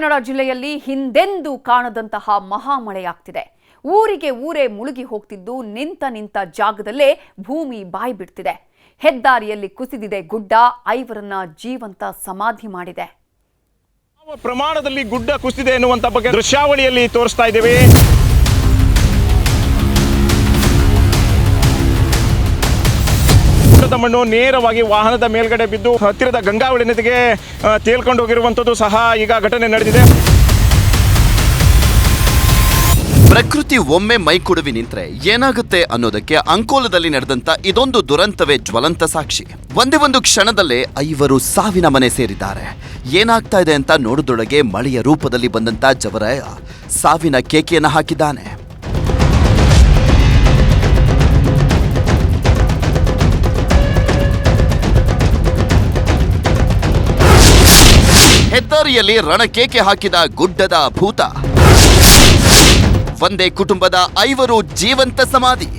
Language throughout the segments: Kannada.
ಕನ್ನಡ ಜಿಲ್ಲೆಯಲ್ಲಿ ಹಿಂದೆಂದೂ ಕಾಣದಂತಹ ಮಹಾಮಳೆಯಾಗ್ತಿದೆ. ಊರಿಗೆ ಊರೇ ಮುಳುಗಿ ಹೋಗ್ತಿದ್ದು ನಿಂತ ನಿಂತ ಜಾಗದಲ್ಲೇ ಭೂಮಿ ಬಾಯಿ ಬಿಡ್ತಿದೆ. ಹೆದ್ದಾರಿಯಲ್ಲಿ ಕುಸಿದಿದೆ ಗುಡ್ಡ, ಐವರನ್ನ ಜೀವಂತ ಸಮಾಧಿ ಮಾಡಿದೆ. ಪ್ರಮಾಣದಲ್ಲಿ ಗುಡ್ಡ ಕುಸಿದೆ ಎನ್ನುವಂತ ಬಗ್ಗೆ ದೃಶ್ಯಾವಳಿಯಲ್ಲಿ ತೋರಿಸ್ತಾ ಇದ್ದೇವೆ. ಗುಡ್ಡದ ಮಣ್ಣು ನೇರವಾಗಿ ವಾಹನದ ಮೇಲ್ಗಡೆ ಬಿದ್ದು ಹತ್ತಿರದ ಗಂಗಾವಳಿ ನದಿಗೆ ತೇಲ್ಕೊಂಡು ಹೋಗಿರುವಂಥದ್ದು ಸಹ ಈಗ ಘಟನೆ ನಡೆದಿದೆ. ಪ್ರಕೃತಿ ಒಮ್ಮೆ ಮೈಕುಡುವಿ ನಿಂತರೆ ಏನಾಗುತ್ತೆ ಅನ್ನೋದಕ್ಕೆ ಅಂಕೋಲದಲ್ಲಿ ನಡೆದಂತ ಇದೊಂದು ದುರಂತವೇ ಜ್ವಲಂತ ಸಾಕ್ಷಿ. ಒಂದೇ ಒಂದು ಕ್ಷಣದಲ್ಲೇ ಐವರು ಸಾವಿನ ಮನೆ ಸೇರಿದ್ದಾರೆ. ಏನಾಗ್ತಾ ಇದೆ ಅಂತ ನೋಡಿದೊಳಗೆ ಮಳೆಯ ರೂಪದಲ್ಲಿ ಬಂದಂತ ಜವರಾಯ ಸಾವಿನ ಕೇಕೆಯನ್ನು ಹಾಕಿದ್ದಾನೆ. ಹೆದ್ದಾರಿಯಲ್ಲಿ ರಣಕೇಕೆ ಹಾಕಿದ ಗುಡ್ಡದ ಭೂತ. ಒಂದೇ ಕುಟುಂಬದ ಐವರು ಜೀವಂತ ಸಮಾಧಿ.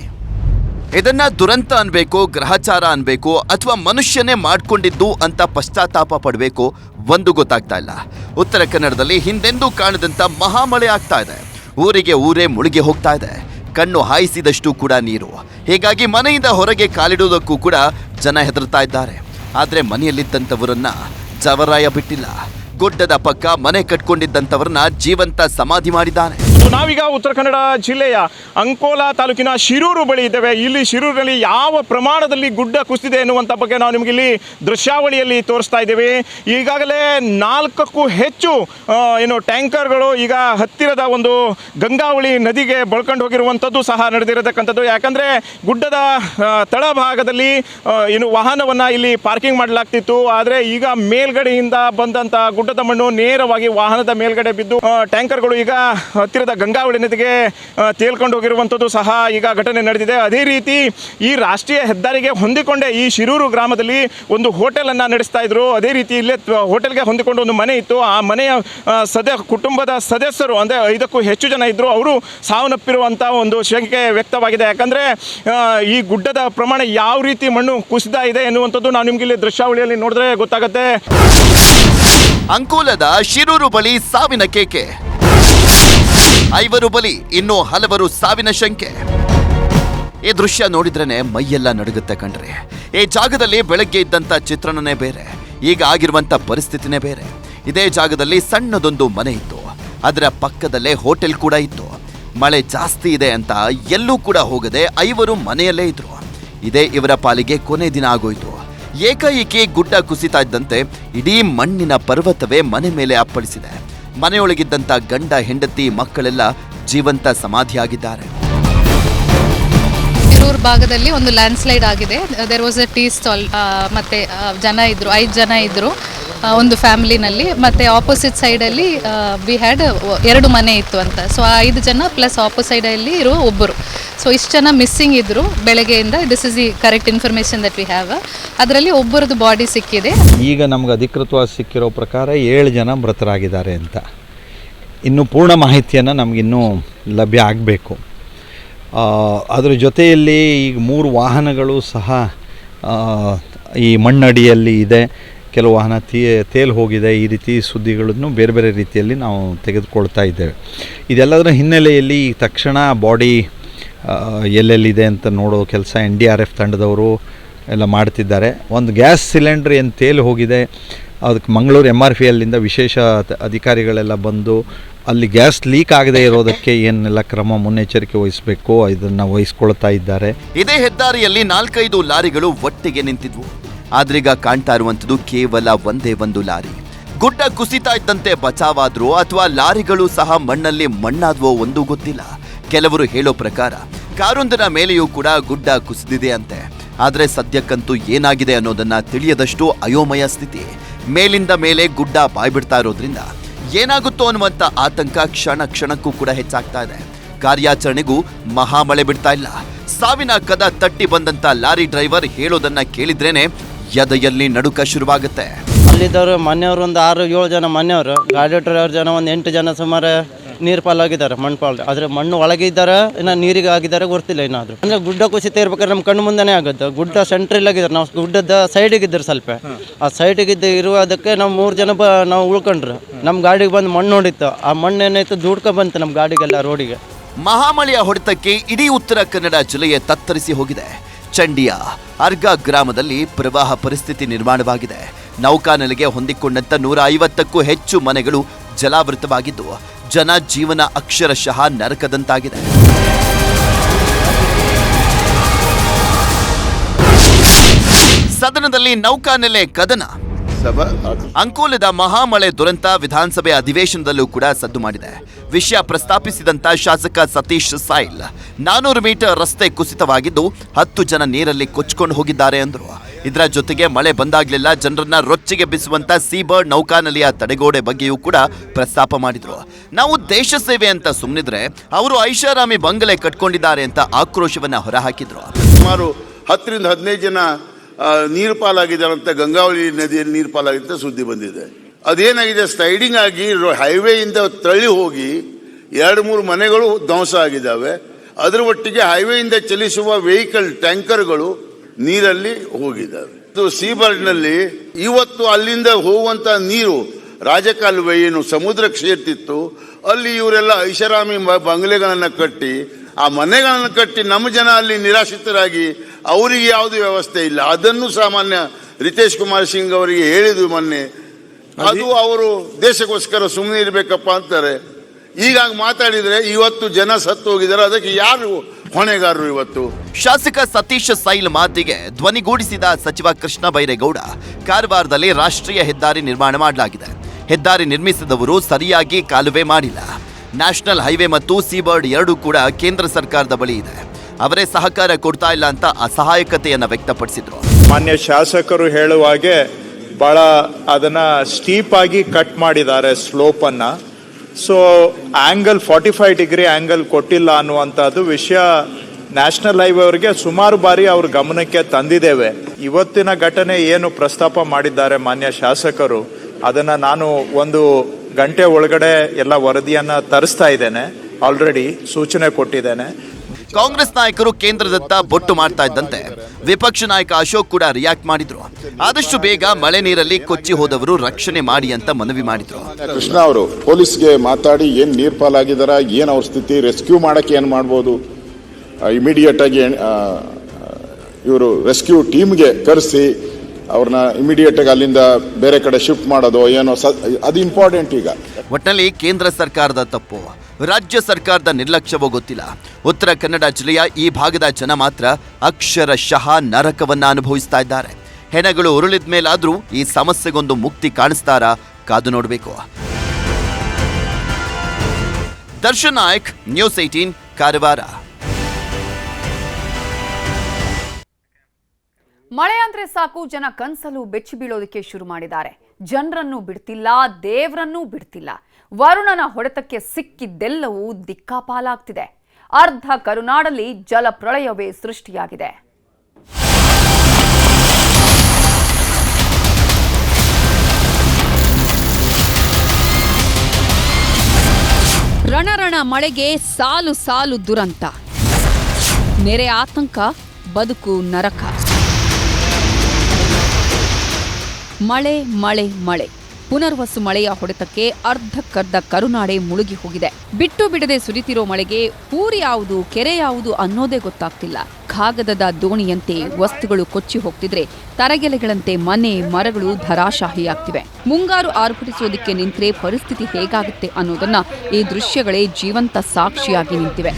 ಇದನ್ನ ದುರಂತ ಅನ್ಬೇಕು, ಗ್ರಹಚಾರ ಅನ್ಬೇಕು, ಅಥವಾ ಮನುಷ್ಯನೇ ಮಾಡ್ಕೊಂಡಿದ್ದು ಅಂತ ಪಶ್ಚಾತ್ತಾಪ ಪಡಬೇಕು, ಒಂದು ಗೊತ್ತಾಗ್ತಾ ಇಲ್ಲ. ಉತ್ತರ ಕನ್ನಡದಲ್ಲಿ ಹಿಂದೆಂದೂ ಕಾಣದಂತ ಮಹಾಮಳೆ ಆಗ್ತಾ ಇದೆ. ಊರಿಗೆ ಊರೇ ಮುಳುಗಿ ಹೋಗ್ತಾ ಇದೆ. ಕಣ್ಣು ಹಾಯಿಸಿದಷ್ಟು ಕೂಡ ನೀರು. ಹೀಗಾಗಿ ಮನೆಯಿಂದ ಹೊರಗೆ ಕಾಲಿಡುವುದಕ್ಕೂ ಕೂಡ ಜನ ಹೆದರ್ತಾ ಇದ್ದಾರೆ. ಆದರೆ ಮನೆಯಲ್ಲಿದ್ದಂಥವರನ್ನ ಜವರಾಯ ಬಿಟ್ಟಿಲ್ಲ. ಗುಡ್ಡದ ಪಕ್ಕ ಮನೆ ಕಟ್ಕೊಂಡಿದ್ದಂಥವ್ರನ್ನ ಜೀವಂತ ಸಮಾಧಿ ಮಾಡಿದ್ದಾನೆ. ನಾವೀಗ ಉತ್ತರ ಕನ್ನಡ ಜಿಲ್ಲೆಯ ಅಂಕೋಲಾ ತಾಲೂಕಿನ ಶಿರೂರು ಬಳಿ ಇದ್ದೇವೆ. ಇಲ್ಲಿ ಶಿರೂರಿನಲ್ಲಿ ಯಾವ ಪ್ರಮಾಣದಲ್ಲಿ ಗುಡ್ಡ ಕುಸಿದಿದೆ ಎನ್ನುವಂಥ ಬಗ್ಗೆ ನಾವು ನಿಮಗೆ ಇಲ್ಲಿ ದೃಶ್ಯಾವಳಿಯಲ್ಲಿ ತೋರಿಸ್ತಾ ಇದ್ದೇವೆ. ಈಗಾಗಲೇ ನಾಲ್ಕಕ್ಕೂ ಹೆಚ್ಚು ಏನು ಟ್ಯಾಂಕರ್ಗಳು ಈಗ ಹತ್ತಿರದ ಒಂದು ಗಂಗಾವಳಿ ನದಿಗೆ ಬಳ್ಕೊಂಡು ಹೋಗಿರುವಂಥದ್ದು ಸಹ ನಡೆದಿರತಕ್ಕಂಥದ್ದು. ಯಾಕಂದರೆ ಗುಡ್ಡದ ತಳಭಾಗದಲ್ಲಿ ಏನು ವಾಹನವನ್ನು ಇಲ್ಲಿ ಪಾರ್ಕಿಂಗ್ ಮಾಡಲಾಗ್ತಿತ್ತು. ಆದರೆ ಈಗ ಮೇಲ್ಗಡೆಯಿಂದ ಬಂದಂಥ ಗುಡ್ಡದ ಮಣ್ಣು ನೇರವಾಗಿ ವಾಹನದ ಮೇಲ್ಗಡೆ ಬಿದ್ದು ಟ್ಯಾಂಕರ್ಗಳು ಈಗ ಹತ್ತಿರದ ಗಂಗಾವಳಿ ನದಿಗೆ ತೇಲ್ಕೊಂಡು ಹೋಗಿರುವಂಥದ್ದು ಸಹ ಈಗ ಘಟನೆ ನಡೆದಿದೆ. ಅದೇ ರೀತಿ ಈ ರಾಷ್ಟ್ರೀಯ ಹೆದ್ದಾರಿಗೆ ಹೊಂದಿಕೊಂಡೇ ಈ ಶಿರೂರು ಗ್ರಾಮದಲ್ಲಿ ಒಂದು ಹೋಟೆಲನ್ನು ನಡೆಸ್ತಾ ಇದ್ರು. ಅದೇ ರೀತಿ ಇಲ್ಲೇ ಹೋಟೆಲ್ಗೆ ಹೊಂದಿಕೊಂಡು ಒಂದು ಮನೆ ಇತ್ತು. ಆ ಮನೆಯ ಸದ್ಯ ಸದ, ಕುಟುಂಬದ ಸದಸ್ಯರು, ಅಂದರೆ ಐದಕ್ಕೂ ಹೆಚ್ಚು ಜನ ಇದ್ದರು ಅವರು ಸಾವನ್ನಪ್ಪಿರುವಂಥ ಒಂದು ಶಂಕೆ ವ್ಯಕ್ತವಾಗಿದೆ. ಯಾಕಂದರೆ ಈ ಗುಡ್ಡದ ಪ್ರಮಾಣ ಯಾವ ರೀತಿ ಮಣ್ಣು ಕುಸಿದ ಇದೆ ಎನ್ನುವಂಥದ್ದು ನಾವು ನಿಮ್ಗೆ ಇಲ್ಲಿ ದೃಶ್ಯಾವಳಿಯಲ್ಲಿ ನೋಡಿದ್ರೆ ಗೊತ್ತಾಗುತ್ತೆ. ಅಂಕೋಲದ ಶಿರೂರು ಬಳಿ ಸಾವಿನ ಕೇಕೆ ಐವರು ಬಲಿ, ಇನ್ನು ಹಲವರು ಸಾವಿನ ಶಂಕೆ. ಈ ದೃಶ್ಯ ನೋಡಿದ್ರೇನೆ ಮೈಯೆಲ್ಲ ನಡುಗುತ್ತೆ ಕಣ್ರಿ. ಈ ಜಾಗದಲ್ಲಿ ಬೆಳಗ್ಗೆ ಇದ್ದಂತ ಚಿತ್ರಣನೇ ಬೇರೆ, ಈಗ ಆಗಿರುವಂತ ಪರಿಸ್ಥಿತಿನೇ ಬೇರೆ. ಇದೇ ಜಾಗದಲ್ಲಿ ಸಣ್ಣದೊಂದು ಮನೆ ಇತ್ತು. ಅದರ ಪಕ್ಕದಲ್ಲೇ ಹೋಟೆಲ್ ಕೂಡ ಇತ್ತು. ಮಳೆ ಜಾಸ್ತಿ ಇದೆ ಅಂತ ಎಲ್ಲೂ ಕೂಡ ಹೋಗದೆ ಐವರು ಮನೆಯಲ್ಲೇ ಇದ್ರು. ಇದೇ ಇವರ ಪಾಲಿಗೆ ಕೊನೆ ದಿನ ಆಗೋಯ್ತು. ಏಕಾಏಕಿ ಗುಡ್ಡ ಕುಸಿತಾ ಇದ್ದಂತೆ ಇಡೀ ಮಣ್ಣಿನ ಪರ್ವತವೇ ಮನೆ ಮೇಲೆ ಅಪ್ಪಳಿಸಿದೆ. ಮನೆಯೊಳಗಿದ್ದಂತ ಗಂಡ ಹೆಂಡತಿ ಮಕ್ಕಳೆಲ್ಲ ಜೀವಂತ ಸಮಾಧಿಯಾಗಿದ್ದಾರೆ. ಶಿರೂರ್ ಭಾಗದಲ್ಲಿ ಒಂದು ಲ್ಯಾಂಡ್ ಸ್ಲೈಡ್ ಆಗಿದೆ there was a tea stall ಮತ್ತೆ ಜನ ಇದ್ರು, ಐದು ಜನ ಇದ್ರು. ಒಂದು ಫ್ಯಾಮಿಲಿನಲ್ಲಿ ಮತ್ತು ಆಪೋಸಿಟ್ ಸೈಡಲ್ಲಿ ವಿ ಹ್ಯಾಡ್ ಎರಡು ಮನೆ ಇತ್ತು ಅಂತ. ಸೊ ಆ ಐದು ಜನ ಪ್ಲಸ್ ಆಪೋಸ್ ಸೈಡಲ್ಲಿ ಇರೋ ಒಬ್ಬರು. ಸೊ ಇಷ್ಟು ಜನ ಮಿಸ್ಸಿಂಗ್ ಇದ್ದರು ಬೆಳಗ್ಗೆಯಿಂದ. This is the correct information that we have ಅದರಲ್ಲಿ ಒಬ್ಬರದ್ದು ಬಾಡಿ ಸಿಕ್ಕಿದೆ. ಈಗ ನಮ್ಗೆ ಅಧಿಕೃತವಾಗಿ ಸಿಕ್ಕಿರೋ ಪ್ರಕಾರ ಏಳು ಜನ ಮೃತರಾಗಿದ್ದಾರೆ ಅಂತ. ಇನ್ನು ಪೂರ್ಣ ಮಾಹಿತಿಯನ್ನು ನಮಗಿನ್ನೂ ಲಭ್ಯ ಆಗಬೇಕು. ಅದರ ಜೊತೆಯಲ್ಲಿ ಈಗ ಮೂರು ವಾಹನಗಳು ಸಹ ಈ ಮಣ್ಣಡಿಯಲ್ಲಿ ಇದೆ. ಕೆಲವು ವಾಹನ ತೀ, ತೇಲು ಹೋಗಿದೆ, ಈ ರೀತಿ ಸುದ್ದಿಗಳನ್ನು ಬೇರೆ ಬೇರೆ ರೀತಿಯಲ್ಲಿ ನಾವು ತೆಗೆದುಕೊಳ್ತಾ ಇದ್ದೇವೆ. ಇದೆಲ್ಲದರ ಹಿನ್ನೆಲೆಯಲ್ಲಿ ತಕ್ಷಣ ಬಾಡಿ ಎಲ್ಲೆಲ್ಲಿದೆ ಅಂತ ನೋಡೋ ಕೆಲಸ ಎನ್ ಡಿ ಆರ್ ಎಫ್ ತಂಡದವರು ಎಲ್ಲ ಮಾಡ್ತಿದ್ದಾರೆ. ಒಂದು ಗ್ಯಾಸ್ ಸಿಲಿಂಡ್ರ್ ಏನು ತೇಲು ಹೋಗಿದೆ, ಅದಕ್ಕೆ ಮಂಗಳೂರು ಎಂ ಆರ್ ಪಿ ಎಲ್ಲಿಂದ ವಿಶೇಷ ಅಧಿಕಾರಿಗಳೆಲ್ಲ ಬಂದು ಅಲ್ಲಿ ಗ್ಯಾಸ್ ಲೀಕ್ ಆಗದೆ ಇರೋದಕ್ಕೆ ಏನೆಲ್ಲ ಕ್ರಮ ಮುನ್ನೆಚ್ಚರಿಕೆ ವಹಿಸಬೇಕು, ಇದನ್ನು ವಹಿಸ್ಕೊಳ್ತಾ ಇದ್ದಾರೆ. ಇದೇ ಹೆದ್ದಾರಿಯಲ್ಲಿ ನಾಲ್ಕೈದು ಲಾರಿಗಳು ಒಟ್ಟಿಗೆ ನಿಂತಿದ್ವು. ಆದ್ರೀಗ ಕಾಣ್ತಾ ಇರುವಂಥದ್ದು ಕೇವಲ ಒಂದೇ ಒಂದು ಲಾರಿ. ಗುಡ್ಡ ಕುಸಿತಾ ಇದ್ದಂತೆ ಬಚಾವಾದ್ರು ಅಥವಾ ಲಾರಿಗಳು ಸಹ ಮಣ್ಣಲ್ಲಿ ಮಣ್ಣಾದ್ವೋ ಒಂದು ಗೊತ್ತಿಲ್ಲ. ಕೆಲವರು ಹೇಳೋ ಪ್ರಕಾರ ಕಾರೊಂದರ ಮೇಲೆಯೂ ಕೂಡ ಗುಡ್ಡ ಕುಸಿದಿದೆ ಅಂತೆ. ಆದರೆ ಸದ್ಯಕ್ಕಂತೂ ಏನಾಗಿದೆ ಅನ್ನೋದನ್ನ ತಿಳಿಯದಷ್ಟು ಅಯೋಮಯ ಸ್ಥಿತಿ. ಮೇಲಿಂದ ಮೇಲೆ ಗುಡ್ಡ ಬಾಯ್ಬಿಡ್ತಾ ಇರೋದ್ರಿಂದ ಏನಾಗುತ್ತೋ ಅನ್ನುವಂತ ಆತಂಕ ಕ್ಷಣ ಕ್ಷಣಕ್ಕೂ ಕೂಡ ಹೆಚ್ಚಾಗ್ತಾ ಇದೆ. ಕಾರ್ಯಾಚರಣೆಗೂ ಮಹಾಮಳೆ ಬಿಡ್ತಾ ಇಲ್ಲ. ಸಾವಿನ ಕದ ತಟ್ಟಿ ಬಂದಂತ ಲಾರಿ ಡ್ರೈವರ್ ಹೇಳೋದನ್ನ ಕೇಳಿದ್ರೇನೆ ಎದೆಯಲ್ಲಿ ನಡುಕ ಶುರುವಾಗುತ್ತೆ. ಅಲ್ಲಿದ್ದವರು ಮನೆಯವರು ಒಂದು ಆರು ಏಳು ಜನ ಮನೆಯವರು. ಗಾಡಿ ಡ್ರೈವರ್ ಜನ ಒಂದು ಎಂಟು ಜನ ಸುಮಾರು ನೀರು ಪಾಲಾಗಿದ್ದಾರೆ ಮಣ್ಣು ಪಾಲು. ಆದರೆ ಮಣ್ಣು ಒಳಗೆ ಇದ್ದಾರೆ ಇನ್ನು ನೀರಿಗೆ ಆಗಿದ್ದಾರೆ ಗೊತ್ತಿಲ್ಲ ಏನಾದರೂ ಅಂದರೆ ಗುಡ್ಡ ಕುಸಿತ ಇರ್ಬೇಕಾದ್ರೆ ನಮ್ಮ ಕಣ್ಣು ಮುಂದೆನೇ ಆಗುತ್ತೆ. ಗುಡ್ಡ ಸೆಂಟ್ರಲ್ ಆಗಿದ್ದಾರೆ. ನಾವು ಗುಡ್ಡದ ಸೈಡಿಗೆ ಇದ್ದರು ಸ್ವಲ್ಪ. ಆ ಸೈಡಿಗಿದ್ದು ಇರುವುದಕ್ಕೆ ನಾವು ಮೂರು ಜನ ಬ ನಾವು ಉಳ್ಕೊಂಡ್ರು. ನಮ್ಮ ಗಾಡಿಗೆ ಬಂದು ಮಣ್ಣು ಹೊಡಿತು ಆ ಮಣ್ಣು ಏನಾಯ್ತು? ದುಡ್ಕೊ ಬಂತು ನಮ್ಮ ಗಾಡಿಗೆಲ್ಲ ರೋಡಿಗೆ ಮಹಾಮಳೆಯ ಹೊಡೆತಕ್ಕೆ ಇಡೀ ಉತ್ತರ ಕನ್ನಡ ಜಿಲ್ಲೆಯೇ ತತ್ತರಿಸಿ ಹೋಗಿದೆ. ಚಂಡಿಯ ಅರ್ಗ ಗ್ರಾಮದಲ್ಲಿ ಪ್ರವಾಹ ಪರಿಸ್ಥಿತಿ ನಿರ್ಮಾಣವಾಗಿದೆ. ನೌಕಾನೆಲೆಗೆ ಹೊಂದಿಕೊಂಡಂತ ನೂರ ಐವತ್ತಕ್ಕೂ ಹೆಚ್ಚು ಮನೆಗಳು ಜಲಾವೃತವಾಗಿದ್ದು, ಜನ ಜೀವನ ಅಕ್ಷರಶಃ ನರಕದಂತಾಗಿದೆ. ಸದನದಲ್ಲಿ ನೌಕಾನೆಲೆ ಕದನ ಅಂಕೋಲದ ಮಹಾಮಳೆ ದುರಂತ ವಿಧಾನಸಭೆ ಅಧಿವೇಶನದಲ್ಲೂ ಕೂಡ ಸದ್ದು ಮಾಡಿದೆ. ವಿಷಯ ಪ್ರಸ್ತಾಪಿಸಿದಂತ ಶಾಸಕ ಸತೀಶ್ ಸಾಯಿಲ್ ನಾನೂರು ಮೀಟರ್ ರಸ್ತೆ ಕುಸಿತವಾಗಿದ್ದು ಹತ್ತು ಜನ ನೀರಲ್ಲಿ ಕೊಚ್ಕೊಂಡು ಹೋಗಿದ್ದಾರೆ ಅಂದರು. ಇದರ ಜೊತೆಗೆ ಮಳೆ ಬಂದಾಗಲೆಲ್ಲ ಜನರನ್ನ ರೊಚ್ಚಿಗೆ ಬಿಸುವಂತ ಸೀಬರ್ಡ್ ನೌಕಾನಲಿಯ ತಡೆಗೋಡೆ ಬಗ್ಗೆಯೂ ಕೂಡ ಪ್ರಸ್ತಾಪ ಮಾಡಿದ್ರು. ನಾವು ದೇಶ ಸೇವೆ ಅಂತ ಸುಮ್ಮನಿದ್ರೆ ಅವರು ಐಷಾರಾಮಿ ಬಂಗಲೆ ಕಟ್ಕೊಂಡಿದ್ದಾರೆ ಅಂತ ಆಕ್ರೋಶವನ್ನ ಹೊರಹಾಕಿದ್ರು. ಸುಮಾರು ಹತ್ತರಿಂದ ಹದಿನೈದು ಜನ ನೀರು ಅಂತ ಗಂಗಾವಳಿ ನದಿಯಲ್ಲಿ ನೀರು ಪಾಲಾಗಿದೆ ಸುದ್ದಿ ಬಂದಿದೆ. ಅದೇನಾಗಿದೆ ಸ್ಲೈಡಿಂಗ್ ಆಗಿ ಹೈವೇಯಿಂದ ತಳ್ಳಿ ಹೋಗಿ ಎರಡು ಮೂರು ಮನೆಗಳು ಧ್ವಂಸ ಆಗಿದ್ದಾವೆ. ಅದರ ಒಟ್ಟಿಗೆ ಹೈವೇಯಿಂದ ಚಲಿಸುವ ವೆಹಿಕಲ್ ಟ್ಯಾಂಕರ್ಗಳು ನೀರಲ್ಲಿ ಹೋಗಿದ್ದಾವೆ. ಸೀಬರ್ಡ್ನಲ್ಲಿ ಇವತ್ತು ಅಲ್ಲಿಂದ ಹೋಗುವಂತ ನೀರು ರಾಜಕಾಲುವೆ ಏನು ಸಮುದ್ರಕ್ಕೆ ಸೇರ್ತಿತ್ತು ಅಲ್ಲಿ ಇವರೆಲ್ಲ ಐಷಾರಾಮಿ ಬಂಗಲೆಗಳನ್ನ ಕಟ್ಟಿ, ಆ ಮನೆಗಳನ್ನು ಕಟ್ಟಿ ನಮ್ಮ ಜನ ಅಲ್ಲಿ ನಿರಾಶ್ರಿತರಾಗಿ ಅವರಿಗೆ ಯಾವುದು ವ್ಯವಸ್ಥೆ ಇಲ್ಲ. ಅದನ್ನು ಸಾಮಾನ್ಯ ರಿತೇಶ್ ಕುಮಾರ್ ಸಿಂಗ್ ಅವರಿಗೆ ಹೇಳಿದ್ವಿ ಮೊನ್ನೆ. ಅದು ಅವರು ದೇಶಕ್ಕೋಸ್ಕರ ಸುಮ್ಮನೆ ಇರಬೇಕಪ್ಪ ಅಂತಾರೆ. ಈಗ ಹಂಗ್ ಮಾತಾಡಿದ್ರೆ ಇವತ್ತು ಜನ ಸತ್ತು ಹೋಗಿದ್ದಾರೆ. ಅದಕ್ಕೆ ಯಾರು ಹೊಣೆಗಾರರು ಇವತ್ತು? ಶಾಸಕ ಸತೀಶ್ ಸೈಲ್ ಮಾತಿಗೆ ಧ್ವನಿಗೂಡಿಸಿದ ಸಚಿವ ಕೃಷ್ಣ ಬೈರೇಗೌಡ ಕಾರವಾರದಲ್ಲಿ ರಾಷ್ಟ್ರೀಯ ಹೆದ್ದಾರಿ ನಿರ್ಮಾಣ ಮಾಡಲಾಗಿದೆ. ಹೆದ್ದಾರಿ ನಿರ್ಮಿಸಿದವರು ಸರಿಯಾಗಿ ಕಾಲುವೆ ಮಾಡಿಲ್ಲ. ನ್ಯಾಷನಲ್ ಹೈವೇ ಮತ್ತು ಸೀಬರ್ಡ್ ಎರಡೂ ಕೂಡ ಕೇಂದ್ರ ಸರ್ಕಾರದ ಬಳಿ ಇದೆ. ಅವರೇ ಸಹಕಾರ ಕೊಡ್ತಾ ಇಲ್ಲ ಅಂತ ಅಸಹಾಯಕತೆಯನ್ನು ವ್ಯಕ್ತಪಡಿಸಿದ್ರು. ಮಾನ್ಯ ಶಾಸಕರು ಹೇಳುವ ಹಾಗೆ ಭಾಳ ಅದನ್ನ ಸ್ಟೀಪ್ ಆಗಿ ಕಟ್ ಮಾಡಿದ್ದಾರೆ ಸ್ಲೋಪ್ ಅನ್ನ. So angle forty five degree angle ಕೊಟ್ಟಿಲ್ಲ ಅನ್ನುವಂಥದ್ದು ವಿಷಯ ನ್ಯಾಷನಲ್ ಹೈವೇ ಅವರಿಗೆ ಸುಮಾರು ಬಾರಿ ಅವ್ರ ಗಮನಕ್ಕೆ ತಂದಿದ್ದೇವೆ. ಇವತ್ತಿನ ಘಟನೆ ಏನು ಪ್ರಸ್ತಾಪ ಮಾಡಿದ್ದಾರೆ ಮಾನ್ಯ ಶಾಸಕರು, ಅದನ್ನ ನಾನು ಒಂದು ಗಂಟೆ ಒಳಗಡೆ ಎಲ್ಲ ವರದಿಯನ್ನ ತರಿಸ್ತಾ ಇದ್ದೇನೆ. ಆಲ್ರೆಡಿ ಸೂಚನೆ ಕೊಟ್ಟಿದ್ದೇನೆ. ಕಾಂಗ್ರೆಸ್ ನಾಯಕರು ಕೇಂದ್ರದತ್ತ ಬೊಟ್ಟು ಮಾಡ್ತಾ ಇದ್ದಂತೆ. ವಿಪಕ್ಷ ನಾಯಕ ಅಶೋಕ್ ಕೂಡ ರಿಯಾಕ್ಟ್ ಮಾಡಿದ್ರು. ಆದಷ್ಟು ಬೇಗ ಮಳೆ ನೀರಲ್ಲಿ ಕೊಚ್ಚಿ ಹೋದವರು ರಕ್ಷಣೆ ಮಾಡಿ ಅಂತ ಮನವಿ ಮಾಡಿದ್ರು. ಕೃಷ್ಣ ಅವರು ಪೊಲೀಸ್ಗೆ ಮಾತಾಡಿ ಏನು ನೀರ್ ಪಾಲಾಗಿದಾರ ಏನು ಅವ್ರ ಸ್ಥಿತಿ ರೆಸ್ಕ್ಯೂ ಮಾಡಕ್ಕೆ ಏನು ಮಾಡ್ಬೋದು? ಇಮಿಡಿಯೇಟ್ ಆಗಿ ಇವರು ರೆಸ್ಕ್ಯೂ ಟೀಮ್ಗೆ ಕರೆಸಿ ಅವ್ರನ್ನ ಇಮಿಡಿಯೇಟ್ ಆಗಿ ಅಲ್ಲಿಂದ ಬೇರೆ ಕಡೆ ಶಿಫ್ಟ್ ಮಾಡೋದು ಏನೋ ಅದು ಇಂಪಾರ್ಟೆಂಟ್ ಈಗ. ಒಟ್ಟಿನಲ್ಲಿ ಕೇಂದ್ರ ಸರ್ಕಾರದ ತಪ್ಪು. ರಾಜ್ಯ ಸರ್ಕಾರದ ನಿರ್ಲಕ್ಷ್ಯವೋ ಗೊತ್ತಿಲ್ಲ. ಉತ್ತರ ಕನ್ನಡ ಜಿಲ್ಲೆಯ ಈ ಭಾಗದ ಜನ ಮಾತ್ರ ಅಕ್ಷರಶಃ ನರಕವನ್ನ ಅನುಭವಿಸ್ತಾ ಇದ್ದಾರೆ. ಹೆಣಗಳು ಉರುಳಿದ ಮೇಲಾದರೂ ಈ ಸಮಸ್ಯೆಗೊಂದು ಮುಕ್ತಿ ಕಾಣಿಸ್ತಾರಾ ಕಾದು ನೋಡಬೇಕು. Darshan Nayak, news eighteen Karwar. ಮಳೆ ಅಂದ್ರೆ ಸಾಕು, ಜನ ಕನ್ಸಲು ಬೆಚ್ಚಿ ಬೀಳೋದಕ್ಕೆ ಶುರು ಮಾಡಿದ್ದಾರೆ. ಜನರನ್ನು ಬಿಡ್ತಿಲ್ಲ, ದೇವರನ್ನೂ ಬಿಡ್ತಿಲ್ಲ. ವರುಣನ ಹೊಡೆತಕ್ಕೆ ಸಿಕ್ಕಿದ್ದೆಲ್ಲವೂ ದಿಕ್ಕಾಪಾಲಾಗ್ತಿದೆ. ಅರ್ಧ ಕರುನಾಡಲ್ಲಿ ಜಲಪ್ರಳಯವೇ ಸೃಷ್ಟಿಯಾಗಿದೆ. ರಣರಣ ಮಳೆಗೆ ಸಾಲು ಸಾಲು ದುರಂತ. ನೆರೆ ಆತಂಕ, ಬದುಕು ನರಕ. ಮಳೆ ಮಳೆ ಮಳೆ. ಪುನರ್ವಸು ಮಳೆಯ ಹೊಡೆತಕ್ಕೆ ಅರ್ಧಕ್ಕರ್ಧ ಕರುನಾಡೆ ಮುಳುಗಿ ಹೋಗಿದೆ. ಬಿಟ್ಟು ಬಿಡದೆ ಸುರಿತಿರೋ ಮಳೆಗೆ ಊರು ಯಾವುದು, ಕೆರೆ ಯಾವುದು ಅನ್ನೋದೇ ಗೊತ್ತಾಗ್ತಿಲ್ಲ. ಕಾಗದದ ದೋಣಿಯಂತೆ ವಸ್ತುಗಳು ಕೊಚ್ಚಿ ಹೋಗ್ತಿದ್ರೆ ತರಗೆಲೆಗಳಂತೆ ಮನೆ, ಮರಗಳು ಧರಾಶಾಹಿಯಾಗ್ತಿವೆ. ಮುಂಗಾರು ಆರ್ಭಟಿಸೋದಕ್ಕೆ ನಿಂತ್ರೆ ಪರಿಸ್ಥಿತಿ ಹೇಗಾಗುತ್ತೆ ಅನ್ನೋದನ್ನ ಈ ದೃಶ್ಯಗಳೇ ಜೀವಂತ ಸಾಕ್ಷಿಯಾಗಿ ನಿಂತಿವೆ.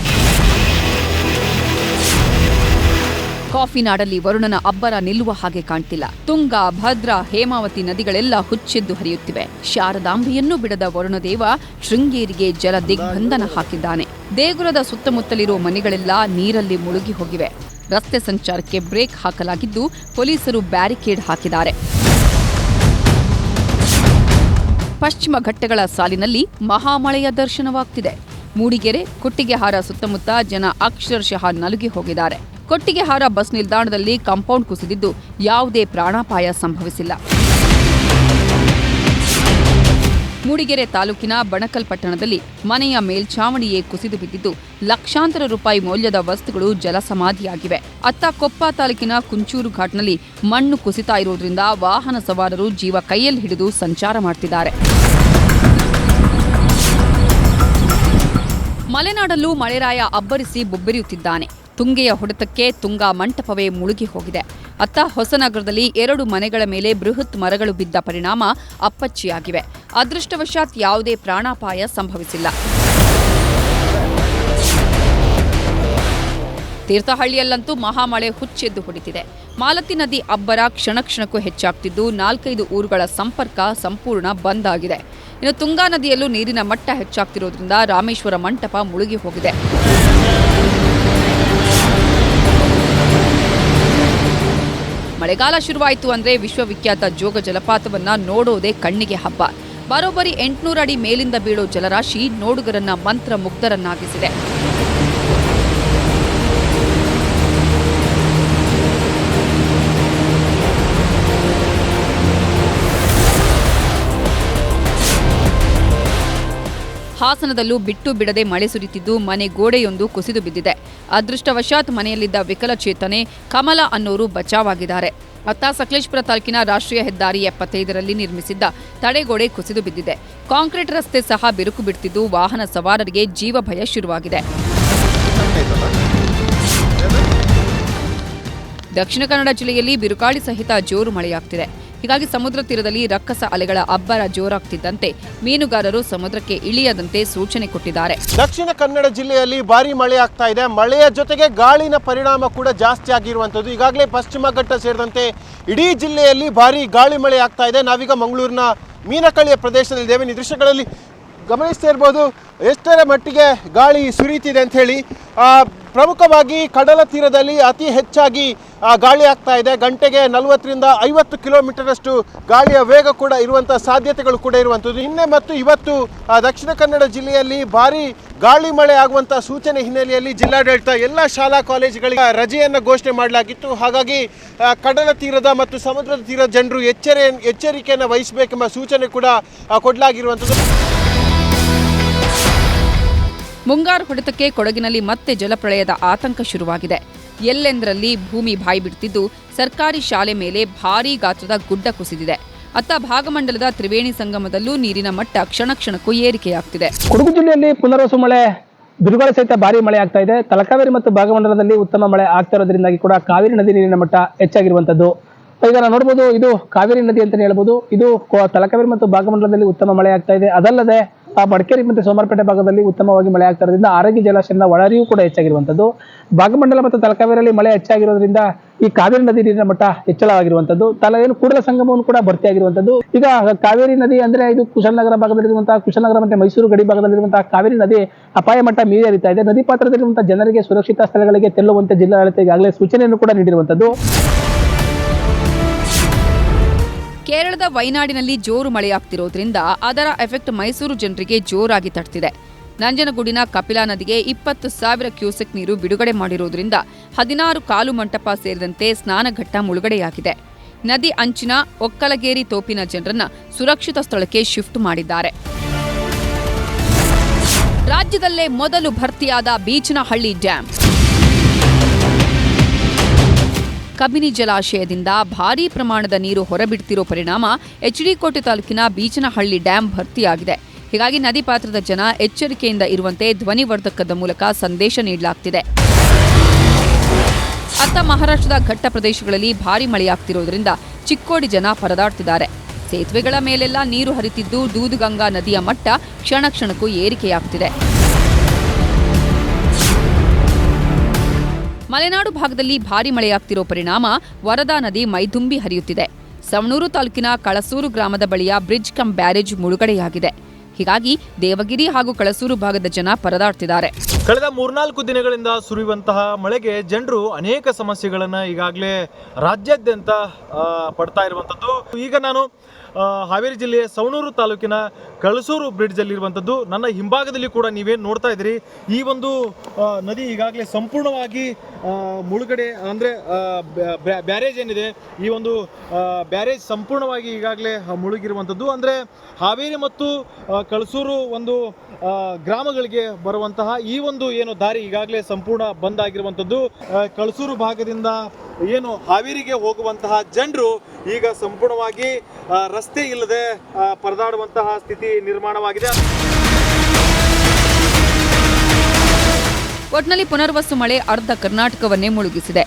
ಕಾಫಿ ನಾಡಲ್ಲಿ ವರುಣನ ಅಬ್ಬರ ನಿಲ್ಲುವ ಹಾಗೆ ಕಾಣ್ತಿಲ್ಲ. ತುಂಗ, ಭದ್ರಾ, ಹೇಮಾವತಿ ನದಿಗಳೆಲ್ಲ ಹುಚ್ಚೆದ್ದು ಹರಿಯುತ್ತಿವೆ. ಶಾರದಾಂಬೆಯನ್ನು ಬಿಡದ ವರುಣದೇವ ಶೃಂಗೇರಿಗೆ ಜಲ ದಿಗ್ಬಂಧನ ಹಾಕಿದ್ದಾನೆ. ದೇಗುಲದ ಸುತ್ತಮುತ್ತಲಿರುವ ಮನೆಗಳೆಲ್ಲ ನೀರಲ್ಲಿ ಮುಳುಗಿ ಹೋಗಿವೆ. ರಸ್ತೆ ಸಂಚಾರಕ್ಕೆ ಬ್ರೇಕ್ ಹಾಕಲಾಗಿದ್ದು ಪೊಲೀಸರು ಬ್ಯಾರಿಕೇಡ್ ಹಾಕಿದ್ದಾರೆ. ಪಶ್ಚಿಮ ಘಟ್ಟಗಳ ಸಾಲಿನಲ್ಲಿ ಮಹಾಮಳೆಯ ದರ್ಶನವಾಗ್ತಿದೆ. ಮೂಡಿಗೆರೆ, ಕೊಟ್ಟಿಗೆಹಾರ ಸುತ್ತಮುತ್ತ ಜನ ಅಕ್ಷರಶಃ ನಲುಗಿ ಹೋಗಿದ್ದಾರೆ. ಕೊಟ್ಟಿಗೆಹಾರ ಬಸ್ ನಿಲ್ದಾಣದಲ್ಲಿ ಕಾಂಪೌಂಡ್ ಕುಸಿದಿದ್ದು ಯಾವುದೇ ಪ್ರಾಣಾಪಾಯ ಸಂಭವಿಸಿಲ್ಲ. ಮೂಡಿಗೆರೆ ತಾಲೂಕಿನ ಬಣಕಲ್ ಪಟ್ಟಣದಲ್ಲಿ ಮನೆಯ ಮೇಲ್ಛಾವಣಿಯೇ ಕುಸಿದು ಬಿದ್ದಿದ್ದು ಲಕ್ಷಾಂತರ ರೂಪಾಯಿ ಮೌಲ್ಯದ ವಸ್ತುಗಳು ಜಲಸಮಾಧಿಯಾಗಿವೆ. ಅತ್ತ ಕೊಪ್ಪ ತಾಲೂಕಿನ ಕುಂಚೂರು ಘಾಟ್ನಲ್ಲಿ ಮಣ್ಣು ಕುಸಿತಾ ಇರುವುದರಿಂದ ವಾಹನ ಸವಾರರು ಜೀವ ಕೈಯಲ್ಲಿ ಹಿಡಿದು ಸಂಚಾರ ಮಾಡ್ತಿದ್ದಾರೆ. ಮಲೆನಾಡಲ್ಲೂ ಮಳೆರಾಯ ಅಬ್ಬರಿಸಿ ಬೊಬ್ಬೆರೆಯುತ್ತಿದ್ದಾನೆ. ತುಂಗೆಯ ಹೊಡೆತಕ್ಕೆ ತುಂಗಾ ಮಂಟಪವೇ ಮುಳುಗಿ ಹೋಗಿದೆ. ಅತ್ತ ಹೊಸನಗರದಲ್ಲಿ ಎರಡು ಮನೆಗಳ ಮೇಲೆ ಬೃಹತ್ ಮರಗಳು ಬಿದ್ದ ಪರಿಣಾಮ ಅಪ್ಪಚ್ಚಿಯಾಗಿವೆ. ಅದೃಷ್ಟವಶಾತ್ ಯಾವುದೇ ಪ್ರಾಣಾಪಾಯ ಸಂಭವಿಸಿಲ್ಲ. ತೀರ್ಥಹಳ್ಳಿಯಲ್ಲಂತೂ ಮಹಾಮಳೆ ಹುಚ್ಚೆದ್ದು ಹೊಡಿತಿದೆ. ಮಾಲತಿ ನದಿ ಅಬ್ಬರ ಕ್ಷಣ ಕ್ಷಣಕ್ಕೂ ಹೆಚ್ಚಾಗ್ತಿದ್ದು ನಾಲ್ಕೈದು ಊರುಗಳ ಸಂಪರ್ಕ ಸಂಪೂರ್ಣ ಬಂದ್ ಆಗಿದೆ. ಇನ್ನು ತುಂಗಾ ನದಿಯಲ್ಲೂ ನೀರಿನ ಮಟ್ಟ ಹೆಚ್ಚಾಗ್ತಿರೋದ್ರಿಂದ ರಾಮೇಶ್ವರ ಮಂಟಪ ಮುಳುಗಿ ಹೋಗಿದೆ. ಮಳೆಗಾಲ ಶುರುವಾಯಿತು ಅಂದ್ರೆ ವಿಶ್ವವಿಖ್ಯಾತ ಜೋಗ ಜಲಪಾತವನ್ನ ನೋಡೋದೇ ಕಣ್ಣಿಗೆ ಹಬ್ಬ. ಬರೋಬ್ಬರಿ ಎಂಟುನೂರು ಅಡಿ ಮೇಲಿಂದ ಬೀಳೋ ಜಲರಾಶಿ ನೋಡುಗರನ್ನ ಮಂತ್ರ ಮುಗ್ಧರನ್ನಾಗಿಸಿದೆ ಹಾಸನದಲ್ಲೂ ಬಿಟ್ಟು ಬಿಡದೆ ಮಳೆ ಸುರಿತಿದ್ದು ಮನೆ ಗೋಡೆಯೊಂದು ಕುಸಿದು ಬಿದ್ದಿದೆ. ಅದೃಷ್ಟವಶಾತ್ ಮನೆಯಲ್ಲಿದ್ದ ವಿಕಲಚೇತನೆ ಕಮಲ ಅನ್ನೋರು ಬಚಾವಾಗಿದ್ದಾರೆ. ಅತ್ತ ಸಕಲೇಶ್ಪುರ ತಾಲೂಕಿನ ರಾಷ್ಟ್ರೀಯ ಹೆದ್ದಾರಿ ಎಪ್ಪತ್ತೈದರಲ್ಲಿ ನಿರ್ಮಿಸಿದ್ದ ತಡೆಗೋಡೆ ಕುಸಿದು ಬಿದ್ದಿದೆ. ಕಾಂಕ್ರೀಟ್ ರಸ್ತೆ ಸಹ ಬಿರುಕು ಬಿಡ್ತಿದ್ದು ವಾಹನ ಸವಾರರಿಗೆ ಜೀವ ಭಯ ಶುರುವಾಗಿದೆ. ದಕ್ಷಿಣ ಕನ್ನಡ ಜಿಲ್ಲೆಯಲ್ಲಿ ಬಿರುಗಾಳಿ ಸಹಿತ ಜೋರು ಮಳೆಯಾಗ್ತಿದೆ. ಹೀಗಾಗಿ ಸಮುದ್ರ ತೀರದಲ್ಲಿ ರಕ್ಕಸ ಅಲೆಗಳ ಅಬ್ಬರ ಜೋರಾಗ್ತಿದ್ದಂತೆ ಮೀನುಗಾರರು ಸಮುದ್ರಕ್ಕೆ ಇಳಿಯದಂತೆ ಸೂಚನೆ ಕೊಟ್ಟಿದ್ದಾರೆ. ದಕ್ಷಿಣ ಕನ್ನಡ ಜಿಲ್ಲೆಯಲ್ಲಿ ಭಾರಿ ಮಳೆ ಆಗ್ತಾ ಇದೆ. ಮಳೆಯ ಜೊತೆಗೆ ಗಾಳಿನ ಪರಿಣಾಮ ಕೂಡ ಜಾಸ್ತಿ ಆಗಿರುವಂತದ್ದು ಈಗಾಗಲೇ ಪಶ್ಚಿಮ ಘಟ್ಟ ಸೇರಿದಂತೆ ಇಡೀ ಜಿಲ್ಲೆಯಲ್ಲಿ ಭಾರಿ ಗಾಳಿ ಮಳೆ ಆಗ್ತಾ ಇದೆ. ನಾವೀಗ ಮಂಗಳೂರಿನ ಮೀನಕಳಿಯ ಪ್ರದೇಶದಲ್ಲಿದ್ದೇವೆ. ಈ ದೃಶ್ಯಗಳಲ್ಲಿ ಗಮನಿಸ್ತಾ ಇರ್ಬೋದು ಎಷ್ಟರ ಮಟ್ಟಿಗೆ ಗಾಳಿ ಸುರಿತಿದೆ ಆ, ಪ್ರಮುಖವಾಗಿ ಕಡಲ ತೀರದಲ್ಲಿ ಅತಿ ಹೆಚ್ಚಾಗಿ ಗಾಳಿ ಆಗ್ತಾ ಇದೆ. ಗಂಟೆಗೆ ನಲವತ್ತರಿಂದ ಐವತ್ತು ಕಿಲೋಮೀಟರಷ್ಟು ಗಾಳಿಯ ವೇಗ ಕೂಡ ಇರುವಂಥ ಸಾಧ್ಯತೆಗಳು ಕೂಡ ಇರುವಂಥದ್ದು. ನಿನ್ನೆ ಮತ್ತು ಇವತ್ತು ದಕ್ಷಿಣ ಕನ್ನಡ ಜಿಲ್ಲೆಯಲ್ಲಿ ಭಾರೀ ಗಾಳಿ ಮಳೆ ಆಗುವಂಥ ಸೂಚನೆ ಹಿನ್ನೆಲೆಯಲ್ಲಿ ಜಿಲ್ಲಾಡಳಿತ ಎಲ್ಲ ಶಾಲಾ ಕಾಲೇಜುಗಳಿಗೆ ರಜೆಯನ್ನು ಘೋಷಣೆ ಮಾಡಲಾಗಿತ್ತು. ಹಾಗಾಗಿ ಕಡಲ ತೀರದ ಮತ್ತು ಸಮುದ್ರದ ತೀರದ ಜನರು ಎಚ್ಚರ ಎಚ್ಚರಿಕೆಯನ್ನು ವಹಿಸಬೇಕೆಂಬ ಸೂಚನೆ ಕೂಡ ಕೊಡಲಾಗಿರುವಂಥದ್ದು. ಮುಂಗಾರು ಹೊಡೆತಕ್ಕೆ ಕೊಡಗಿನಲ್ಲಿ ಮತ್ತೆ ಜಲಪ್ರಳಯದ ಆತಂಕ ಶುರುವಾಗಿದೆ. ಎಲ್ಲೆಂದರಲ್ಲಿ ಭೂಮಿ ಬಾಯಿ ಬಿಡ್ತಿದ್ದು ಸರ್ಕಾರಿ ಶಾಲೆ ಮೇಲೆ ಭಾರೀ ಗಾತ್ರದ ಗುಡ್ಡ ಕುಸಿದಿದೆ. ಅತ್ತ ಭಾಗಮಂಡಲದ ತ್ರಿವೇಣಿ ಸಂಗಮದಲ್ಲೂ ನೀರಿನ ಮಟ್ಟ ಕ್ಷಣ ಕ್ಷಣಕ್ಕೂ ಏರಿಕೆಯಾಗ್ತಿದೆ. ಕೊಡಗು ಜಿಲ್ಲೆಯಲ್ಲಿ ಪುನರ್ವಸು ಮಳೆ, ಬಿರುಗಾಳಿ ಸಹಿತ ಭಾರಿ ಮಳೆ ಆಗ್ತಾ ಇದೆ. ತಲಕಾವೇರಿ ಮತ್ತು ಭಾಗಮಂಡಲದಲ್ಲಿ ಉತ್ತಮ ಮಳೆ ಆಗ್ತಾ ಇರೋದ್ರಿಂದಾಗಿ ಕೂಡ ಕಾವೇರಿ ನದಿ ನೀರಿನ ಮಟ್ಟ ಹೆಚ್ಚಾಗಿರುವಂತದ್ದು. ಈಗ ನಾವು ನೋಡ್ಬೋದು ಇದು ಕಾವೇರಿ ನದಿ ಅಂತಲೇ ಹೇಳ್ಬೋದು. ಇದು ತಲಕಾವೇರಿ ಮತ್ತು ಭಾಗಮಂಡಲದಲ್ಲಿ ಉತ್ತಮ ಮಳೆ ಆಗ್ತಾ ಇದೆ. ಅದಲ್ಲದೆ ಆ ಮಡಿಕೇರಿ ಮತ್ತು ಸೋಮವಾರಪೇಟೆ ಭಾಗದಲ್ಲಿ ಉತ್ತಮವಾಗಿ ಮಳೆ ಆಗ್ತಾ ಇರೋದ್ರಿಂದ ಆರೋಗ್ಯ ಜಲಾಶಯದ ಒಳಹರಿವು ಕೂಡ ಹೆಚ್ಚಾಗಿರುವಂತದ್ದು ಭಾಗಮಂಡಲ ಮತ್ತು ತಲಕಾವೇರಿಯಲ್ಲಿ ಮಳೆ ಹೆಚ್ಚಾಗಿರೋದ್ರಿಂದ ಈ ಕಾವೇರಿ ನದಿ ನೀರಿನ ಮಟ್ಟ ಹೆಚ್ಚಳವಾಗಿರುವಂಥದ್ದು. ತಲ ಏನು ಕೂಡಲ ಸಂಗಮವನ್ನು ಕೂಡ ಭರ್ತಿಯಾಗಿರುವಂಥದ್ದು. ಈಗ ಕಾವೇರಿ ನದಿ ಅಂದ್ರೆ ಇದು ಕುಶಲನಗರ ಭಾಗದಲ್ಲಿರುವಂತಹ ಕುಶಲನಗರ ಮತ್ತೆ ಮೈಸೂರು ಗಡಿ ಭಾಗದಲ್ಲಿರುವಂತಹ ಕಾವೇರಿ ನದಿ ಅಪಾಯ ಮಟ್ಟ ಮೀರಿ ಹರಿತಾ ಇದೆ. ನದಿ ಪಾತ್ರದಲ್ಲಿರುವಂತಹ ಜನರಿಗೆ ಸುರಕ್ಷಿತ ಸ್ಥಳಗಳಿಗೆ ತೆಲ್ಲುವಂತೆ ಜಿಲ್ಲಾಡಳಿತ ಈಗಾಗಲೇ ಸೂಚನೆಯನ್ನು ಕೂಡ ನೀಡಿರುವಂತದ್ದು ಕೇರಳದ ವೈನಾಡಿನಲ್ಲಿ ಜೋರು ಮಳೆಯಾಗ್ತಿರೋದ್ರಿಂದ ಅದರ ಎಫೆಕ್ಟ್ ಮೈಸೂರು ಜನರಿಗೆ ಜೋರಾಗಿ ತಟ್ತಿದೆ. ನಂಜನಗೂಡಿನ ಕಪಿಲಾ ನದಿಗೆ ಇಪ್ಪತ್ತು ಸಾವಿರ ಕ್ಯೂಸೆಕ್ ನೀರು ಬಿಡುಗಡೆ ಮಾಡಿರುವುದರಿಂದ ಹದಿನಾರು ಕಾಲು ಮಂಟಪ ಸೇರಿದಂತೆ ಸ್ನಾನಘಟ್ಟ ಮುಳುಗಡೆಯಾಗಿದೆ. ನದಿ ಅಂಚಿನ ಒಕ್ಕಲಗೇರಿ ತೋಪಿನ ಜನರನ್ನ ಸುರಕ್ಷಿತ ಸ್ಥಳಕ್ಕೆ ಶಿಫ್ಟ್ ಮಾಡಿದ್ದಾರೆ. ರಾಜ್ಯದಲ್ಲೇ ಮೊದಲು ಭರ್ತಿಯಾದ ಬೀಚನಹಳ್ಳಿ ಡ್ಯಾಂ. ಕಬಿನಿ ಜಲಾಶಯದಿಂದ ಭಾರೀ ಪ್ರಮಾಣದ ನೀರು ಹೊರಬಿಡ್ತಿರೋ ಪರಿಣಾಮ ಎಚ್ಡಿಕೋಟೆ ತಾಲೂಕಿನ ಬೀಚನಹಳ್ಳಿ ಡ್ಯಾಂ ಭರ್ತಿಯಾಗಿದೆ. ಹೀಗಾಗಿ ನದಿ ಪಾತ್ರದ ಜನ ಎಚ್ಚರಿಕೆಯಿಂದ ಇರುವಂತೆ ಧ್ವನಿವರ್ಧಕದ ಮೂಲಕ ಸಂದೇಶ ನೀಡಲಾಗ್ತಿದೆ. ಅತ್ತ ಮಹಾರಾಷ್ಟ್ರದ ಘಟ್ಟ ಪ್ರದೇಶಗಳಲ್ಲಿ ಭಾರೀ ಮಳೆಯಾಗ್ತಿರೋದ್ರಿಂದ ಚಿಕ್ಕೋಡಿ ಜನ ಪರದಾಡ್ತಿದ್ದಾರೆ. ಸೇತುವೆಗಳ ಮೇಲೆಲ್ಲ ನೀರು ಹರಿತಿದ್ದು ದೂದುಗಂಗಾ ನದಿಯ ಮಟ್ಟ ಕ್ಷಣ ಕ್ಷಣಕ್ಕೂ ಏರಿಕೆಯಾಗ್ತಿದೆ. ಮಲೆನಾಡು ಭಾಗದಲ್ಲಿ ಭಾರಿ ಮಳೆಯಾಗ್ತಿರೋ ಪರಿಣಾಮ ವರದಾ ನದಿ ಮೈದುಂಬಿ ಹರಿಯುತ್ತಿದೆ. ಸವಣೂರು ತಾಲೂಕಿನ ಕಳಸೂರು ಗ್ರಾಮದ ಬಳಿಯ ಬ್ರಿಡ್ಜ್ ಕಂ ಬ್ಯಾರೇಜ್ ಮುಳುಗಡೆಯಾಗಿದೆ. ಹೀಗಾಗಿ ದೇವಗಿರಿ ಹಾಗೂ ಕಳಸೂರು ಭಾಗದ ಜನ ಪರದಾಡ್ತಿದ್ದಾರೆ. ಕಳೆದ ಮೂರ್ನಾಲ್ಕು ದಿನಗಳಿಂದ ಸುರಿಯುವಂತಹ ಮಳೆಗೆ ಜನರು ಅನೇಕ ಸಮಸ್ಯೆಗಳನ್ನು ಈಗಾಗಲೇ ರಾಜ್ಯಾದ್ಯಂತ ಪಡ್ತಾ ಇರುವಂಥದ್ದು ಈಗ ನಾನು ಹಾವೇರಿ ಜಿಲ್ಲೆಯ ಸವಣೂರು ತಾಲೂಕಿನ ಕಳಸೂರು ಬ್ರಿಡ್ಜ್ ಇರುವಂತದ್ದು. ನನ್ನ ಹಿಂಭಾಗದಲ್ಲಿ ಕೂಡ ನೀವೇನು ನೋಡ್ತಾ ಇದ್ದೀರಿ? ಈ ಒಂದು ನದಿ ಈಗಾಗಲೇ ಸಂಪೂರ್ಣವಾಗಿ ಮುಳುಗಡೆ, ಅಂದ್ರೆ ಬ್ಯಾರೇಜ್ ಏನಿದೆ, ಈ ಒಂದು ಬ್ಯಾರೇಜ್ ಸಂಪೂರ್ಣವಾಗಿ ಈಗಾಗಲೇ ಮುಳುಗಿರುವಂಥದ್ದು ಅಂದ್ರೆ, ಹಾವೇರಿ ಮತ್ತು ಕಳಸೂರು ಒಂದು ಗ್ರಾಮಗಳಿಗೆ ಬರುವಂತಹ ಈ ಒಂದು ಏನು ದಾರಿ ಈಗಾಗಲೇ ಸಂಪೂರ್ಣ ಬಂದ್ ಆಗಿರುವಂಥದ್ದು ಕಳಸೂರು ಭಾಗದಿಂದ ಏನು ಹಾವೇರಿಗೆ ಹೋಗುವಂತಹ ಜನರು ಈಗ ಸಂಪೂರ್ಣವಾಗಿ ರಸ್ತೆ ಇಲ್ಲದೆ ಪರದಾಡುವಂತಹ ಸ್ಥಿತಿ ನಿರ್ಮಾಣವಾಗಿದೆ. ಒಟ್ನಲ್ಲಿ ಪುನರ್ವಸು ಮಳೆ ಅರ್ಧ ಕರ್ನಾಟಕವನ್ನೇ ಮುಳುಗಿಸಿದೆ.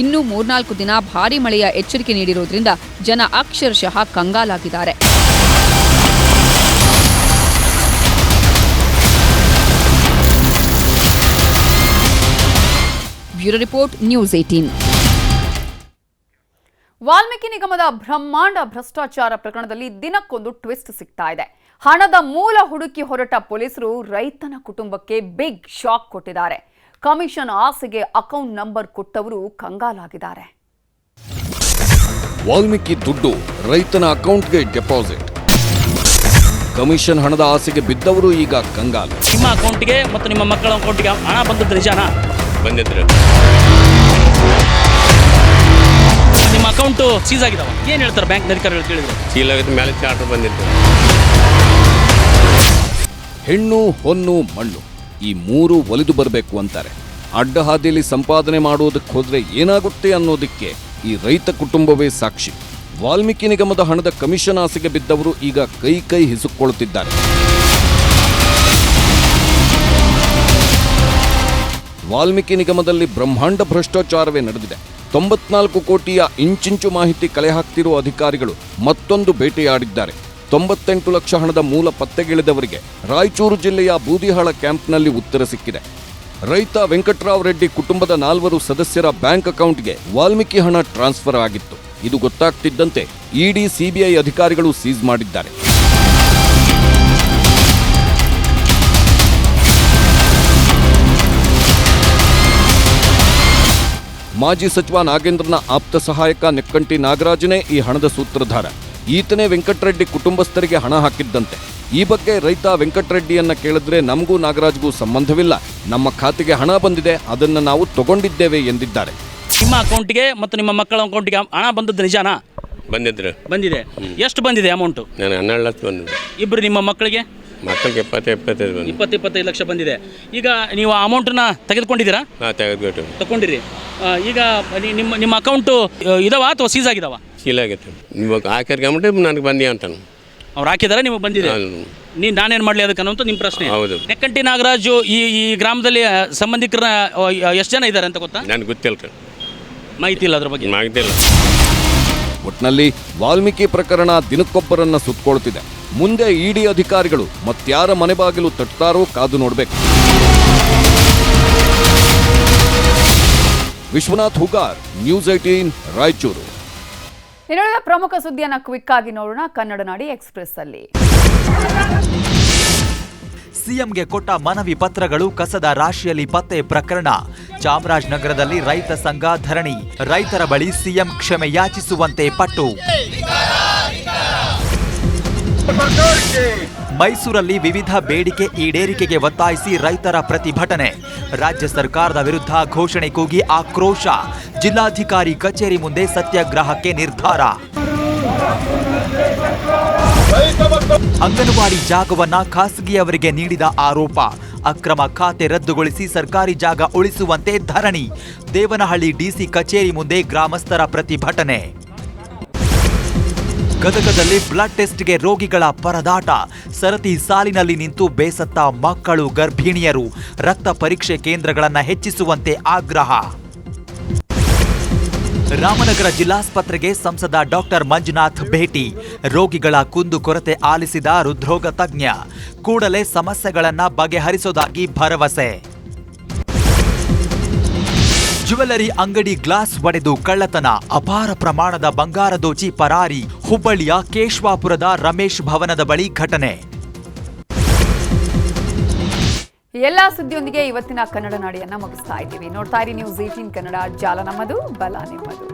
ಇನ್ನು ಮೂರ್ನಾಲ್ಕು ದಿನ ಭಾರಿ ಮಳೆಯ ಎಚ್ಚರಿಕೆ ನೀಡಿರುವುದರಿಂದ ಜನ ಅಕ್ಷರಶಃ ಕಂಗಾಲಾಗಿದ್ದಾರೆ. Bureau report, news eighteen Valmiki ನಿಗಮದ ಬ್ರಹ್ಮಾಂಡ ಭ್ರಷ್ಟಾಚಾರ ಪ್ರಕರಣದಲ್ಲಿ ದಿನಕ್ಕೊಂದು ಟ್ವಿಸ್ಟ್ ಸಿಗ್ತಾ ಇದೆ. ಹಣದ ಮೂಲ ಹುಡುಕಿ ಹೊರಟ ಪೊಲೀಸರು ರೈತನ ಕುಟುಂಬಕ್ಕೆ ಬಿಗ್ ಶಾಕ್ ಕೊಟ್ಟಿದ್ದಾರೆ. ಕಮಿಷನ್ ಆಸೆಗೆ ಅಕೌಂಟ್ ನಂಬರ್ ಕೊಟ್ಟವರು ಕಂಗಾಲಾಗಿದ್ದಾರೆ. ವಾಲ್ಮೀಕಿ ದುಡ್ಡು ರೈತನ ಅಕೌಂಟ್ಗೆ ಡೆಪಾಸಿಟ್. ಕಮಿಷನ್ ಹಣದ ಆಸೆಗೆ ಬಿದ್ದವರು ಈಗ ಕಂಗಾಲು. ನಿಮ್ಮ ಅಕೌಂಟ್ಗೆ ಮತ್ತು ನಿಮ್ಮ ಮಕ್ಕಳ ಅಕೌಂಟ್ಗೆ ಹಣ ಬಂದದ್ದು ಜನ ಬಂದಿದ್ರೆ. ನಿಮ್ಮ ಅಕೌಂಟು ಸೀಸ್ ಆಗಿದಾವ. ಏನು ಹೇಳ್ತಾರೆ ಬ್ಯಾಂಕ್ ಅಧಿಕಾರಿಗಳು ಕೇಳಿದ್ರು? ಚೀಲ ಮೇಲೆ ಚಾರ್ಟರ್ ಬಂದಿತ್ತು. ಹೆಣ್ಣು, ಹೊನ್ನು, ಮಣ್ಣು ಈ ಮೂರು ಒಲಿದು ಬರಬೇಕು ಅಂತಾರೆ. ಅಡ್ಡ ಹಾದಿಯಲ್ಲಿ ಸಂಪಾದನೆ ಮಾಡುವುದಕ್ಕೆ ಹೋದ್ರೆ ಏನಾಗುತ್ತೆ ಅನ್ನೋದಕ್ಕೆ ಈ ರೈತ ಕುಟುಂಬವೇ ಸಾಕ್ಷಿ. ವಾಲ್ಮೀಕಿ ನಿಗಮದ ಹಣದ ಕಮಿಷನ್ ಆಸೆಗೆ ಬಿದ್ದವರು ಈಗ ಕೈ ಕೈ ಹಿಸುಕೊಳ್ತಿದ್ದಾರೆ ವಾಲ್ಮೀಕಿ ನಿಗಮದಲ್ಲಿ ಬ್ರಹ್ಮಾಂಡ ಭ್ರಷ್ಟಾಚಾರವೇ ನಡೆದಿದೆ. ತೊಂಬತ್ನಾಲ್ಕು ಕೋಟಿಯ ಇಂಚಿಂಚು ಮಾಹಿತಿ ಕಲೆ ಹಾಕ್ತಿರುವ ಅಧಿಕಾರಿಗಳು ಮತ್ತೊಂದು ಬೇಟೆಯಾಡಿದ್ದಾರೆ. ತೊಂಬತ್ತೆಂಟು ಲಕ್ಷ ಹಣದ ಮೂಲ ಪತ್ತೆಗಿಳಿದವರಿಗೆ ರಾಯಚೂರು ಜಿಲ್ಲೆಯ ಬೂದಿಹಾಳ ಕ್ಯಾಂಪ್ನಲ್ಲಿ ಉತ್ತರ ಸಿಕ್ಕಿದೆ. ರೈತ ವೆಂಕಟರಾವ್ ರೆಡ್ಡಿ ಕುಟುಂಬದ ನಾಲ್ವರು ಸದಸ್ಯರ ಬ್ಯಾಂಕ್ ಅಕೌಂಟ್ಗೆ ವಾಲ್ಮೀಕಿ ಹಣ ಟ್ರಾನ್ಸ್ಫರ್ ಆಗಿತ್ತು. ಇದು ಗೊತ್ತಾಗ್ತಿದ್ದಂತೆ ಇಡಿ, ಸಿಬಿಐ ಅಧಿಕಾರಿಗಳು ಸೀಸ್ ಮಾಡಿದ್ದಾರೆ. ಮಾಜಿ ಸಚಿವ ನಾಗೇಂದ್ರನ ಆಪ್ತ ಸಹಾಯಕ ನೆಕ್ಕಂಟಿ ನಾಗರಾಜನೇ ಈ ಹಣದ ಸೂತ್ರಧಾರ. ಈತನೇ ವೆಂಕಟರೆಡ್ಡಿ ಕುಟುಂಬಸ್ಥರಿಗೆ ಹಣ ಹಾಕಿದ್ದಂತೆ. ಈ ಬಗ್ಗೆ ರೈತ ವೆಂಕಟರೆಡ್ಡಿಯನ್ನ ಕೇಳಿದ್ರೆ ನಮಗೂ ನಾಗರಾಜ್ಗೂ ಸಂಬಂಧವಿಲ್ಲ. ನಮ್ಮ ಖಾತೆಗೆ ಹಣ ಬಂದಿದೆ ಅದನ್ನು ನಾವು ತಗೊಂಡಿದ್ದೇವೆ ಎಂದಿದ್ದಾರೆ. ನಿಮ್ಮ ಅಕೌಂಟ್ಗೆ ಮತ್ತು ನಿಮ್ಮ ಮಕ್ಕಳ ಅಕೌಂಟ್ಗೆ ಹಣ ಬಂದದ್ದು ನಿಜಾನಾ? ಬಂದಿದ್ರು. ಬಂದಿದೆ. ಎಷ್ಟು ಬಂದಿದೆ ಅಮೌಂಟು? ನಾನು ಹನ್ನೆರಡು ಲಕ್ಷ ಬಂದಿದ್ದೆ ಇಬ್ಬರು ನಿಮ್ಮ ಮಕ್ಕಳಿಗೆ? ಮಕ್ಕಳಿಗೆ ಎಪ್ಪತ್ತು ಎಪ್ಪತ್ತೈದು ಬಂದು ಇಪ್ಪತ್ತು ಇಪ್ಪತ್ತೈದು ಲಕ್ಷ ಬಂದಿದೆ. ಈಗ ನೀವು ಅಮೌಂಟನ್ನ ತೆಗೆದುಕೊಂಡಿದ್ದೀರಾ? ಹಾಂ ತೆಗೆದುಬಿಟ್ಟು ತಗೊಂಡಿರಿ. ಈಗ ನಿ- ನಿಮ್ಮ ನಿಮ್ಮ ಅಕೌಂಟು ಇದಾವ ಅಥವಾ ಸೀಸ್ ಆಗಿದಾವ? ಚೀಲ ನೀವು ಇವಾಗ ಹಾಕಿರ್ಕೊಂಬಿಟ್ಟು ನನಗೆ ಬಂದಿ ಅಂತಾನು. ಅವ್ರು ಹಾಕಿದಾರೆ ನಿಮಗೆ ಬಂದಿದೆ? ನೀನು ನೀ ನಾನೇನು ಮಾಡಲಿ ಅದಕ್ಕೆ ಅನ್ನೋಂಥ ನಿಮ್ಮ ಪ್ರಶ್ನೆ. ಹೌದು. ನೆಕ್ಕಂಟಿ ನಾಗರಾಜು ಈ ಈ ಗ್ರಾಮದಲ್ಲಿ ಸಂಬಂಧಿಕರ ಎಷ್ಟು ಜನ ಇದ್ದಾರೆ ಅಂತ ಗೊತ್ತಾ? ನನಗೆ ಗೊತ್ತಿಲ್ಲ ರೀ. ಮಾಹಿತಿ ಇಲ್ಲ ಅದ್ರ ಬಗ್ಗೆ. ಮಾಹಿತಿ ಇಲ್ಲ. ಒಟ್ನಲ್ಲಿ ವಾಲ್ಮೀಕಿ ಪ್ರಕರಣ ದಿನಕ್ಕೊಬ್ಬರನ್ನ ಸುತ್ತಕೊಳ್ತಿದೆ ಮುಂದೆ ಇಡಿ ಅಧಿಕಾರಿಗಳು ಮತ್ಯಾರ ಮನೆ ಬಾಗಿಲು ತಟ್ತಾರೋ ಕಾದು ನೋಡಬೇಕು. Vishwanath Hugar news eighteen Raichur. ಇನ್ನುಳಿದ ಪ್ರಮುಖ ಸುದ್ದಿಯನ್ನ ಕ್ವಿಕ್ ಆಗಿ ನೋಡೋಣ ಕನ್ನಡ ನಾಡಿ ಎಕ್ಸ್ಪ್ರೆಸ್ ಅಲ್ಲಿ. ಸಿಎಂಗೆ ಕೊಟ್ಟ ಮನವಿ ಪತ್ರಗಳು ಕಸದ ರಾಶಿಯಲ್ಲಿ ಪತ್ತೆ ಪ್ರಕರಣ. ಚಾಮರಾಜನಗರದಲ್ಲಿ ರೈತ ಸಂಘ ಧರಣಿ. ರೈತರ ಬಳಿ ಸಿಎಂ ಕ್ಷಮೆ ಯಾಚಿಸುವಂತೆ ಪಟ್ಟು. ಮೈಸೂರಲ್ಲಿ ವಿವಿಧ ಬೇಡಿಕೆ ಈಡೇರಿಕೆಗೆ ಒತ್ತಾಯಿಸಿ ರೈತರ ಪ್ರತಿಭಟನೆ. ರಾಜ್ಯ ಸರ್ಕಾರದ ವಿರುದ್ಧ ಘೋಷಣೆ ಕೂಗಿ ಆಕ್ರೋಶ. ಜಿಲ್ಲಾಧಿಕಾರಿ ಕಚೇರಿ ಮುಂದೆ ಸತ್ಯಾಗ್ರಹಕ್ಕೆ ನಿರ್ಧಾರ. ಅಂಗನವಾಡಿ ಜಾಗವನ್ನ ಖಾಸಗಿಯವರಿಗೆ ನೀಡಿದ ಆರೋಪ. ಅಕ್ರಮ ಖಾತೆ ರದ್ದುಗೊಳಿಸಿ ಸರ್ಕಾರಿ ಜಾಗ ಉಳಿಸುವಂತೆ ಧರಣಿ. ದೇವನಹಳ್ಳಿ ಡಿಸಿ ಕಚೇರಿ ಮುಂದೆ ಗ್ರಾಮಸ್ಥರ ಪ್ರತಿಭಟನೆ. ಗದಗದಲ್ಲಿ ಬ್ಲಡ್ ಟೆಸ್ಟ್ಗೆ ರೋಗಿಗಳ ಪರದಾಟ. ಸರತಿ ಸಾಲಿನಲ್ಲಿ ನಿಂತು ಬೇಸತ್ತ ಮಕ್ಕಳು ಗರ್ಭಿಣಿಯರು. ರಕ್ತ ಪರೀಕ್ಷೆ ಕೇಂದ್ರಗಳನ್ನು ಹೆಚ್ಚಿಸುವಂತೆ ಆಗ್ರಹ. ರಾಮನಗರ ಜಿಲ್ಲಾಸ್ಪತ್ರೆಗೆ ಸಂಸದ ಡಾಕ್ಟರ್ ಮಂಜುನಾಥ್ ಭೇಟಿ. ರೋಗಿಗಳ ಕುಂದುಕೊರತೆ ಆಲಿಸಿದ ಹೃದ್ರೋಗ ತಜ್ಞ. ಕೂಡಲೇ ಸಮಸ್ಯೆಗಳನ್ನು ಬಗೆಹರಿಸೋದಾಗಿ ಭರವಸೆ. ಜ್ಯುವೆಲ್ಲರಿ ಅಂಗಡಿ ಗ್ಲಾಸ್ ಒಡೆದು ಕಳ್ಳತನ, ಅಪಾರ ಪ್ರಮಾಣದ ಬಂಗಾರ ದೋಚಿ ಪರಾರಿ, ಹುಬ್ಬಳ್ಳಿಯ ಕೇಶವಾಪುರದ ರಮೇಶ್ ಭವನದ ಬಳಿ ಘಟನೆ. ಎಲ್ಲ ಸುದ್ದಿಯೊಂದಿಗೆ ಇವತ್ತಿನ ಕನ್ನಡ ನಾಡಿಯನ್ನ ಮುಗಿಸ್ತಾ ಇದ್ದೀವಿ. ನೋಡ್ತಾ ಇರಿ ನ್ಯೂಸ್ ಏಟೀನ್ ಕನ್ನಡ. ಜಾಲ ನಮ್ಮದು, ಬಲ ನಿಮ್ಮದು.